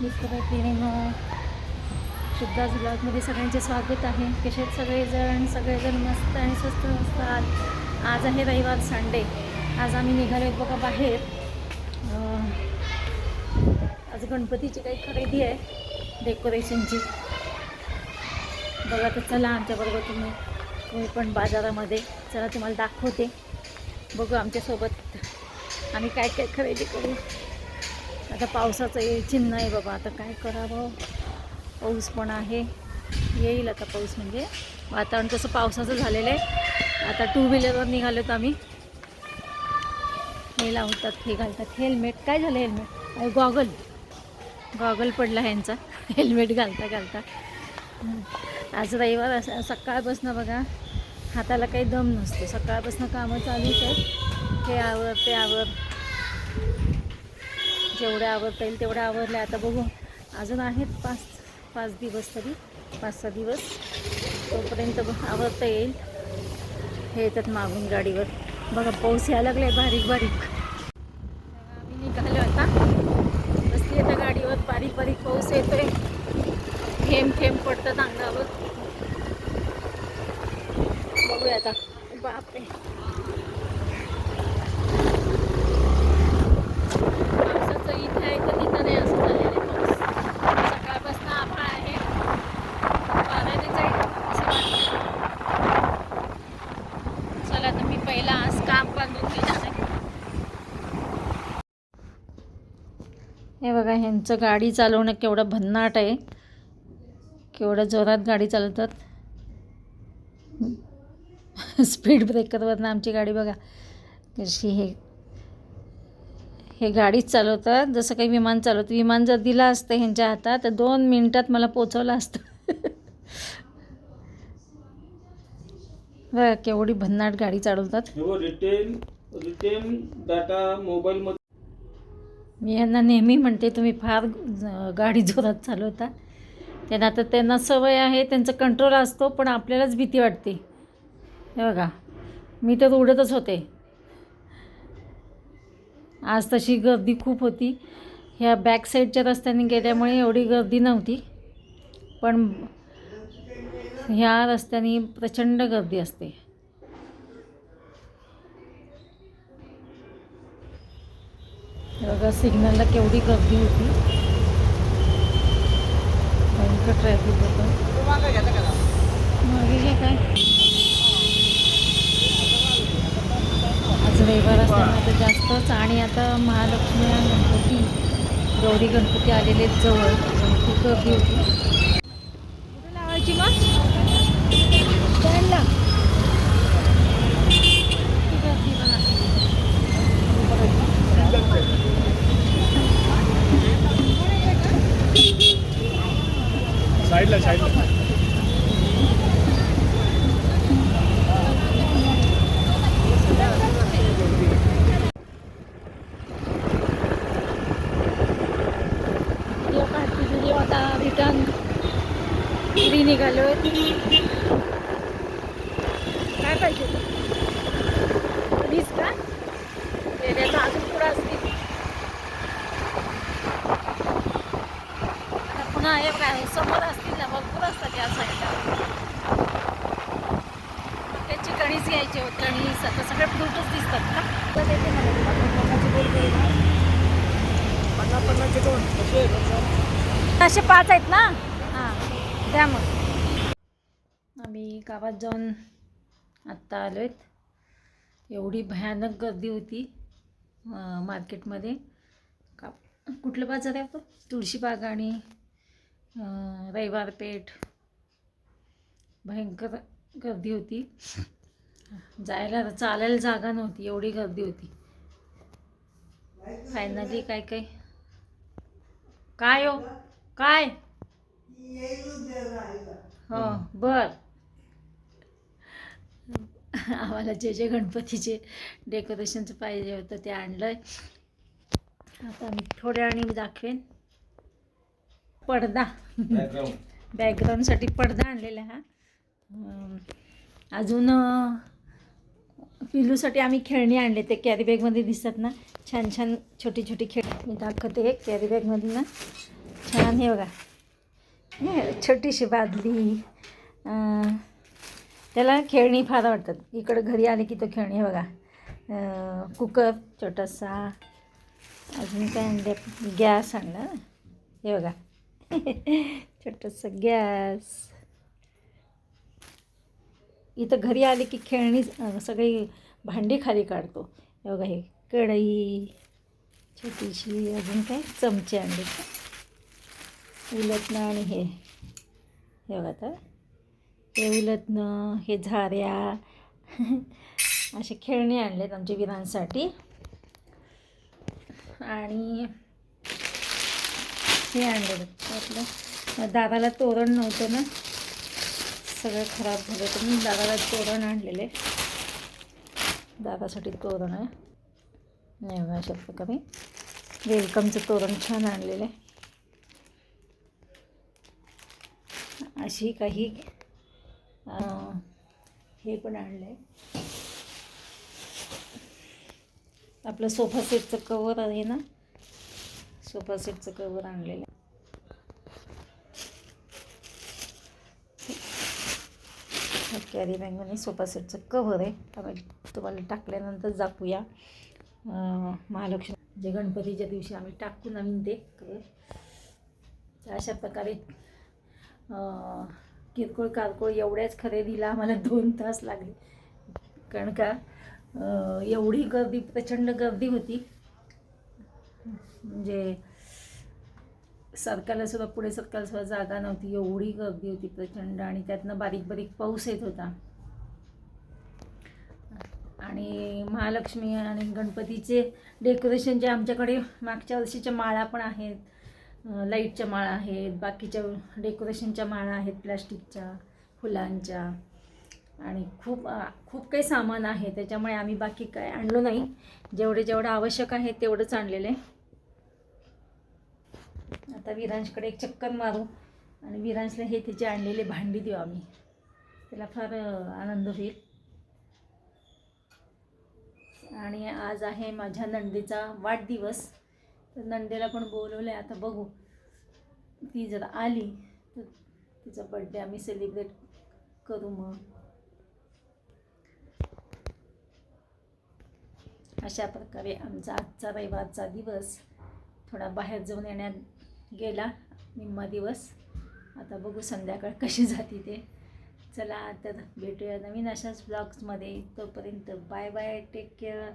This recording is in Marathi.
मिस्टर मैत्रिणींनो शुद्धा ब्लॉगमध्ये सगळ्यांचे स्वागत आहे. कसे सगळेजण सगळेजण मस्त आणि स्वस्त असतात आज आहे रविवार संडे. आज आम्ही निघालो आहेत बघा बाहेर. आज गणपतीची काही खरेदी आहे डेकोरेशनची. बघा तर चला आमच्याबरोबर तुम्ही तुम्ही पण बाजारामध्ये. चला तुम्हाला दाखवते. बघू आमच्यासोबत आम्ही काय काय खरेदी करू. आता पावसाचं हे चिन्ह आहे बाबा आता काय करावं? पाऊस पण आहे. येईल आता पाऊस म्हणजे. वातावरण तसं पावसाचं झालेलं आहे. आता टू व्हीलरवर निघालोत आम्ही. हे लावतात हे घालतात. हेल्मेट काय झालं हेल्मेट गॉगल गॉगल पडला ह्यांचा. हेल्मेट घालता घालता. आज रविवार असं सकाळपासून बघा. हाताला काही दम नसतो. सकाळपासून कामं चालूच आहेत. हे आवर ते आवर. जेवढ्या आवरता येईल तेवढ्या आवडल्या आता बघू. अजून आहेत पाच पाच दिवस तरी. पाच सहा दिवस. तोपर्यंत आवडता आवरता येईल. हे येतात मागून गाडीवर. बघा पाऊस यायला लागलाय बारीक बारीक. आम्ही निघालो आता. बसली आता गाडीवर. बारीक बारीक पाऊस येतोय. थेंब थेंब पडतात अंगावर. बघूया आता. बापरे पावसाचं इथे आहे तर तिथं नाही असं झालेलं आहे पाऊस सकाळपासून आभाळ आहे वाऱ्याने जाईल असं वाटतं चला तर मी पहिला आज काम बांधून घेणार आहे हे बघा ह्यांचं गाडी चालवणं केवढं भन्नाट आहे. केवढं जोरात गाडी चालवतात. स्पीड ब्रेकरवरनं आमची गाडी बघा. कशी हे हे गाडीच चालवतात. जसं काही विमान चालवतं विमान जर दिलं असतं ह्यांच्या हातात तर दोन मिनटात मला पोचवलं असतं. बघा केवढी भन्नाट गाडी चालवतात. रिटेल रिटेल डाटा मोबाईलमध्ये मी यांना नेहमी म्हणते तुम्ही फार ज- गाडी जोरात चालवता. त्यांना आता त्यांना सवय आहे त्यांचं कंट्रोल असतो पण आपल्यालाच भीती वाटते. हे बघा मी तर उडतच होते. आज तशी गर्दी खूप होती. ह्या बॅक साईडच्या रस्त्याने गेल्यामुळे एवढी गर्दी नव्हती. पण ह्या रस्त्याने प्रचंड गर्दी असते. बघा सिग्नलला केवढी गर्दी होती. भयंकर ट्रॅफिक होतं. मागे घे काय? आज रविवार असताना तर जास्तच. आणि आता महालक्ष्मी गणपती गौरी गणपती आलेले जवळ. खूप गर्दी होती. कुठे लावायची मग? साईडला साईडला आता रिटर्न घरी निघालो काय पाहिजे? वीस का? अजून पुढं असतील आता पुन्हा हे काय समोर असतील ना भरपूर असतात या साईडला. त्याची कणीस घ्यायची होती कणीस आता सगळे फ्रूटच दिसतात का? तर देते मला. पन्नासची ना. दोन. असे पाच आहेत ना? हां द्या मग. आम्ही गावात जाऊन आत्ता आलो आहेत. एवढी भयानक गर्दी होती मार्केटमध्ये. का कुठलं बाजार आहे तो? तुळशीबाग आणि रविवार पेठ भयंकर गर्दी होती. जायला चालायला जागा नव्हती एवढी गर्दी होती. फायनली काय काय? काय हो? काय? हो बर. आम्हाला जे जे गणपतीचे डेकोरेशनचं पाहिजे होतं ते आणलंय. आता मी थोड्या वेळाने दाखवेन. पडदा. बॅकग्राऊंड बॅकग्राऊंडसाठी पडदा आणलेला हा. अजून पिलूसाठी आम्ही खेळणी आणले. ते कॅरी बॅगमध्ये दिसतात ना. छान छान छोटी छोटी खेळ मी दाखवते कॅरी बॅगमध्ये ना. छान हे बघा. हे छोटीशी बादली. त्याला खेळणी फार आवडतात. इकडं घरी आले की तो खेळणी हे बघा. कुकर छोटासा. अजून काय आणले? गॅस आणला. हे बघा. छोटंसं गॅस. इथं घरी आले की खेळणी सगळी भांडी खाली काढतो. हे बघा हे कढई छोटीशी अजून काय? चमचे आणले उलटणं आणि हे. हे बघा तर हे उलटणं हे झाऱ्या. असे खेळणे आणलेत आमच्या विरांसाठी. आणि हे आणलेलं. आपलं दाराला तोरण नव्हतं ना? सगळं खराब झालं तर मी दादाला तोरण आणलेले. दादासाठी तोरण आहे. नाही म्हणू शकतो का मी वेलकमचं तोरण छान आणलेलं आहे. अशी काही हे पण आणलं आहे आपलं सोफा सेटचं कवर आहे ना? सोफा सेटचं कवर आणलेलं आहे. कॅरी बॅगमध्ये सोफा सेटचं कवर आहे. आम्ही तुम्हाला टाकल्यानंतर दाखवूया महालक्ष्मी जे गणपतीच्या दिवशी आम्ही टाकू नवीन ते कवर तर अशा प्रकारे किरकोळ कारकोळ एवढ्याच खरेदीला आम्हाला दोन तास लागले. कारण का एवढी गर्दी प्रचंड गर्दी होती. म्हणजे सरकारला सुद्धा पुढे सरकारला सुद्धा जागा नव्हती एवढी गर्दी होती प्रचंड आणि त्यातनं बारीक बारीक पाऊस येत होता. आणि महालक्ष्मी आणि गणपतीचे डेकोरेशन जे आमच्याकडे मागच्या वर्षीच्या माळा पण आहेत. लाईटच्या माळा आहेत बाकीच्या डेकोरेशनच्या माळा आहेत प्लास्टिकच्या फुलांच्या. आणि खूप खूप काही सामान आहे त्याच्यामुळे आम्ही बाकी काय आणलो नाही. जेवढे जेवढं आवश्यक आहे तेवढंच आणलेलं आहे. आता विरांशकडे एक चक्कर मारू आणि विरांशला हे तिचे आणलेले भांडी देऊ आम्ही. त्याला फार आनंद होईल. आणि आज आहे माझ्या नंदेचा वाढदिवस. तर नंदेला पण बोलवलं आहे आता बघू. ती जर आली तर तिचा बड्डे आम्ही सेलिब्रेट करू मग. अशा प्रकारे आमचा आजचा रविवारचा दिवस थोडा बाहेर जाऊन येण्यात गेला निम्मा दिवस. आता बघू संध्याकाळ कशी जाते ते. चला तर भेटूया नवीन अशाच ब्लॉग्समध्ये तोपर्यंत बाय बाय टेक केअर